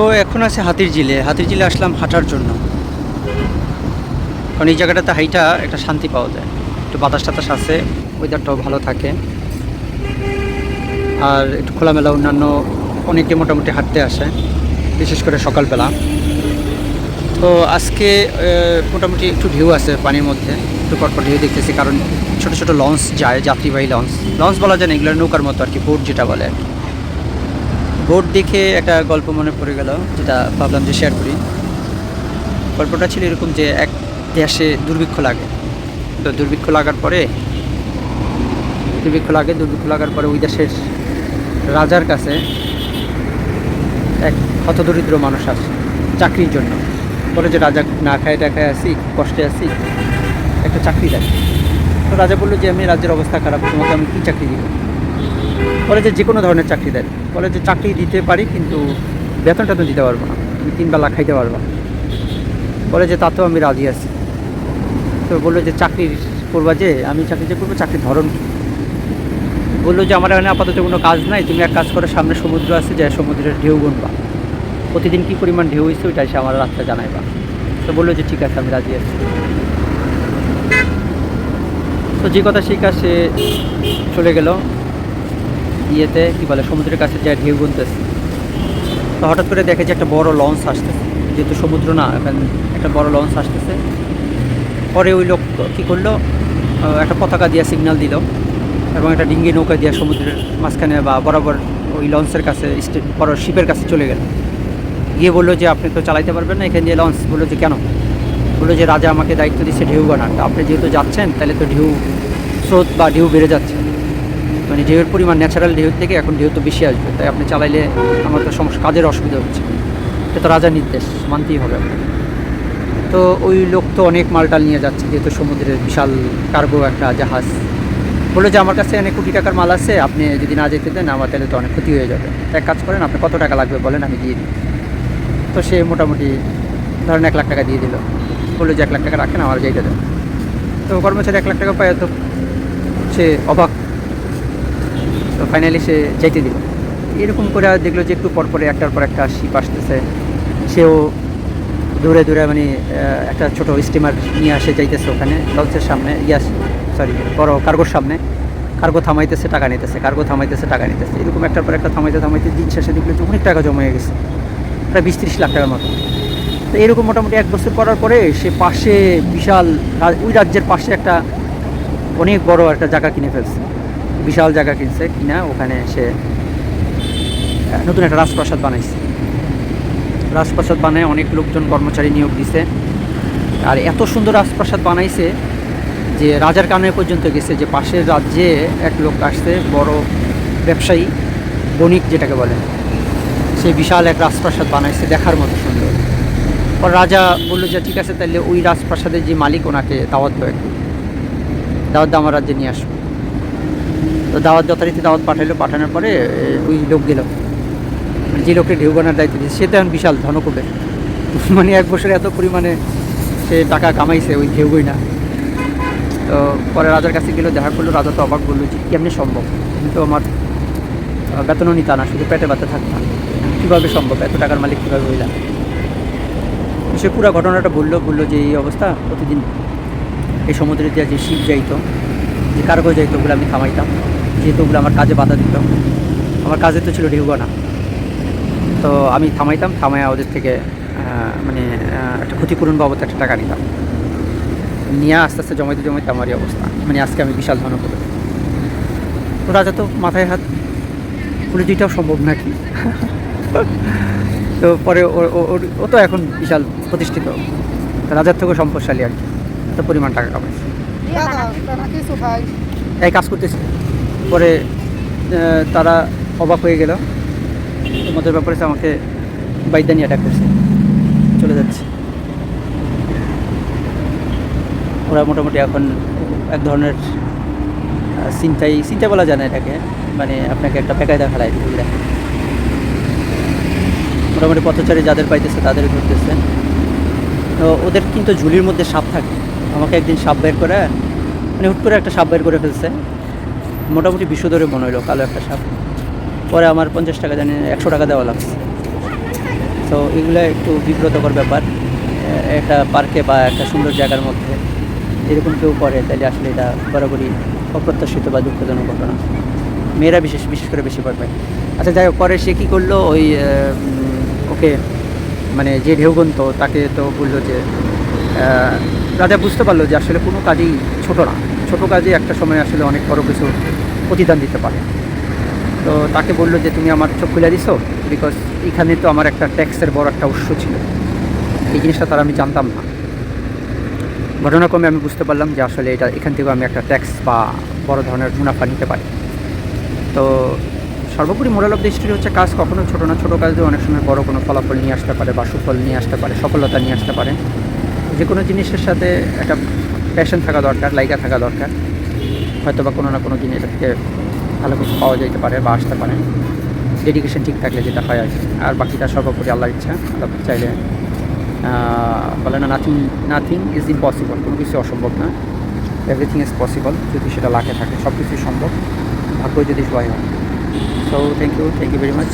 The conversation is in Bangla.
তো এখন আছে হাতির জিলে হাতির জিলে আসলাম হাঁটার জন্য। কারণ এই জায়গাটাতে হাইটা একটা শান্তি পাওয়া যায়। একটু বাতাস টাতাস আছে ওয়েদারটাও ভালো থাকে। আর একটু খোলামেলা অন্যান্য অনেকে মোটামুটি হাঁটতে আসে, বিশেষ করে সকালবেলা। তো আজকে মোটামুটি একটু ঢেউ আছে পানির মধ্যে। একটু পরপর ঢেউ দেখতেছি, কারণ ছোট ছোট লঞ্চ যায়, যাত্রীবাহী লঞ্চ। লঞ্চ বলা যায় না, এগুলো নৌকার মতো আর কি, বোট যেটা বলে আর কি। বোট দেখে একটা গল্প মনে পড়ে গেল, যেটা ভাবলাম যে শেয়ার করি। গল্পটা ছিল এরকম যে এক দেশে দুর্ভিক্ষ লাগে। তো দুর্ভিক্ষ লাগার পরে, দুর্ভিক্ষ লাগে, দুর্ভিক্ষ লাগার পরে ওই দেশের রাজার কাছে এক হতদরিদ্র মানুষ আসে, চাকরির জন্য। বলে যে, রাজা, না খায় টাকায় আসি কষ্টে আসি একটা চাকরি দেয় তো রাজা বলল যে, আমি রাজ্যের অবস্থা খারাপ, তোমাকে আমি কী চাকরি দিব? বলে যে কোনো ধরনের চাকরি দেয়। কলেজে চাকরি দিতে পারি, কিন্তু বেতন তো দিতে পারব না। তুমি তিন বেলা খাইতে পারবা যে তাতেও আমি রাজি আছি। তো বলল যে চাকরি করবা যে, আমি চাকরি যে করব, চাকরির ধরন বলল যে আমার এখানে আপাতত কোনো কাজ নাই, তুমি এক কাজ করে, সামনে সমুদ্র আছে যে সমুদ্রের ঢেউ গুনবা। প্রতিদিন কী পরিমাণ ঢেউ হয়েছে ওইটা এসে আমার রাস্তা জানাইবা। তো বলল যে ঠিক আছে, আমি রাজি আছি। তো যে কথা কাজ সে চলে গেল। ইয়েতে, কী বলে, সমুদ্রের কাছে যায়, ঢেউ গুনতেছে। তো হঠাৎ করে দেখে যে একটা বড় লঞ্চ আসতেছে। যেহেতু সমুদ্র না, এখানে একটা বড় লঞ্চ আসতেছে। পরে ওই লোক কী করল একটা পতাকা দিয়ে সিগন্যাল দিল এবং একটা ডিঙ্গি নৌকা দিয়ে সমুদ্রের মাঝখানে বা বরাবর ওই লঞ্চের কাছে বড় শিপের কাছে চলে গেল। গিয়ে বলল যে, আপনি তো চালাইতে পারবেন না এখানে দিয়ে লঞ্চ। বলল যে, কেন? বলল যে, রাজা আমাকে দায়িত্ব দিচ্ছে ঢেউ বানার তো আপনি যেহেতু যাচ্ছেন, তাহলে তো ঢেউ স্রোত বা ঢেউ বেড়ে যাচ্ছে। মানে ঢেউয়ের পরিমাণ ন্যাচারাল ঢেউ থেকে এখন ঢেউ তো বেশি আসবে, তাই আপনি চালাইলে আমার তো সমস্যা কাজের অসুবিধা হচ্ছে। এটা তো রাজার নির্দেশ, মানতেই হবে আপনাকে। তো ওই লোক তো অনেক মালটাল নিয়ে যাচ্ছে, যেহেতু সমুদ্রের বিশাল কার্গো একটা জাহাজ। বলল যে, আমার কাছে অনেক কোটি টাকার মাল আছে, আপনি যদি না যেতে দেন, আমার তাহলে তো অনেক ক্ষতি হয়ে যাবে। এক কাজ করেন আপনি কত টাকা লাগবে বলেন, আমি দিয়ে দিই। তো সে মোটামুটি ধরেন এক লাখ টাকা দিয়ে দিল। বলল যে, এক লাখ টাকা রাখেন, আমার যাইতে দেন। তো কর্মচারী এক লাখ টাকা পায়, তো সে অবাক তো ফাইনালি সে যাইতে দিল। এরকম করে দেখল যে একটু পরপরে একটার পর একটা শিপ আসতেছে। সেও দূরে দূরে মানে একটা ছোট স্টিমার নিয়ে আসে, যাইতেছে ওখানে। লঞ্চের সামনে, ইয়াস সরি বড় কার্গোর সামনে। কার্গো থামাইতেছে, টাকা নিতেছে কার্গো থামাইতেছে, টাকা নিতেছে। এরকম একটার পর একটা থামাইতে থামাইতে দিন শেষে দেখল যে অনেক টাকা জমা হয়ে গেছে। প্রায় বিশ ত্রিশ লাখ টাকার মতো। তো এরকম মোটামুটি এক বছর করার পরে সে পাশে বিশাল ওই রাজ্যের পাশে একটা অনেক বড় একটা জায়গা কিনে ফেলছে। বিশাল জায়গা কিনছে, কিনা ওখানে সে নতুন একটা রাজপ্রাসাদ বানাইছে। রাজপ্রাসাদ বানায় অনেক লোকজন কর্মচারী নিয়োগ দিছে। আর এত সুন্দর রাজপ্রাসাদ বানাইছে যে রাজার কানে পর্যন্ত গেছে যে পাশের রাজ্যে এক লোক আসছে, বড় ব্যবসায়ী, বণিক যেটাকে বলে। সে বিশাল এক রাজপ্রাসাদ বানাইছে দেখার মতো সুন্দর। পর রাজা বলল যে, ঠিক আছে তাহলে ওই রাজপ্রাসাদের যে মালিক ওনাকে দাওয়াত দেয় দাওয়াত দিয়ে আমার রাজ্যে নিয়ে আসব। তো দাওয়াত যথারীতি দাওয়াত পাঠাইলো, পাঠানোর পরে ওই লোক গেল। মানে যে লোকের ঢেউ বানার দায়িত্ব দিয়েছে, সে তো এখন বিশাল ধনকুবের। মানে এক বছরে এত পরিমাণে সে টাকা কামাইছে ওই ঢেউ না তো পরে রাজার কাছে গেলো, দেখা করল, রাজা তো অবাক বলল, যে কেমনি সম্ভব? আমি তো আমার বেতনও নিতা না, শুধু পেটে ব্যথা থাকতাম কীভাবে সম্ভব? এত টাকার মালিক কীভাবে হইলাম সে পুরো ঘটনাটা বলল বলল যে, এই অবস্থা, প্রতিদিন এই সমুদ্রে যে শিপ যাইতো, যে কার্গো যাইতো ওগুলো আমি থামাইতাম। যেহেতু ওগুলো আমার কাজে বাধা দিত। আমার কাজে তো ছিল ঢেউগানা তো আমি থামাইতাম থামাইয়া ওদের থেকে মানে একটা ক্ষতিপূরণ বাবদ একটা টাকা নিতাম। নিয়ে আস্তে আস্তে জমাইতে জমাইতে আমারই অবস্থা। মানে আজকে আমি বিশাল ধন করে তো রাজা তো মাথায় হাত পুরো যেটাও সম্ভব নাকি? তো পরে ও- ও- ওর- ও তো এখন বিশাল প্রতিষ্ঠিত। রাজার থেকেও সম্পদশালী আর কি। এত পরিমাণ টাকা কামাইছে। তারা এই কাজ করতেছে। পরে তারা অবাক হয়ে গেল। তোমাদের ব্যাপারে আমাকে বাইদা নিয়ে অ্যাটাক করছে। চলে যাচ্ছে। ওরা মোটামুটি এখন এক ধরনের চিন্তাই চিন্তা বলা যায় না এটাকে। মানে আপনাকে একটা বেকায়দা ফেলায় দিবে মোটামুটি পথচারী যাদের পাইতেছে তাদের ঘুরতেছে তো ওদের কিন্তু ঝুলির মধ্যে সাপ থাকে। আমাকে একদিন সাপ বের করে মানে হুট করে একটা সাপ বের করে ফেলছে। মোটামুটি বিশ্ব ধরে মনে হলো, কালো একটা সাপ। পরে আমার পঞ্চাশ টাকা জানি, একশো টাকা দেওয়া লাগছে। তো এগুলো একটু বিব্রতকর ব্যাপার। একটা পার্কে বা একটা সুন্দর জায়গার মধ্যে এরকম কেউ করে, তাহলে আসলে এটা বরাবরই অপ্রত্যাশিত বা দুঃখজনক ঘটনা। মেয়েরা বিশেষ বিশেষ করে বেশি পায়। আচ্ছা যাই হোক, পরে সে কী করল? ওই ওকে মানে যে ঢেউগন্ত তাকে তো বলল যে রাজা বুঝতে পারল যে আসলে কোনো কাজই ছোট না। ছোট কাজে একটা সময় আসলে অনেক বড় কিছু প্রতিদান দিতে পারে। তো তাকে বলল যে, তুমি আমার চোখ খুলে দিছো? বিকজ এখানে তো আমার একটা ট্যাক্সের বড় একটা উৎস ছিল। এই জিনিসটা তারা আমি জানতাম না। ঘটনাক্রমে আমি বুঝতে পারলাম যে আসলে এটা, এখান থেকেও আমি একটা ট্যাক্স বা বড় ধরনের মুনাফা নিতে পারি। তো সর্বোপরি মোরাল অফ দ্য স্টোরি হচ্ছে, কাজ কখনো ছোটো না, ছোটো কাজেও অনেক সময় বড় কোনো ফলাফল নিয়ে আসতে পারে বা সুফল নিয়ে আসতে পারে, সফলতা নিয়ে আসতে পারে। যে কোনো জিনিসের সাথে একটা প্যাশন থাকা দরকার, লাইকা থাকা দরকার। হয়তো বা কোনো না কোনো দিন এটা থেকে ভালো কিছু পাওয়া যেতে পারে বা আসতে পারে। ডেডিকেশন ঠিক থাকলে যেটা হয় আর আর বাকিটা সর্বোপরি আল্লাহর ইচ্ছা। আল্লাহ চাইলে বলে না নাথিং নাথিং ইজ ইম্পসিবল কোনো কিছু অসম্ভব না। এভরিথিং ইজ পসিবল যদি সেটা লাখে থাকে সব কিছুই সম্ভব। ভাগ্য যদি সবাই হয়। So thank you thank you very much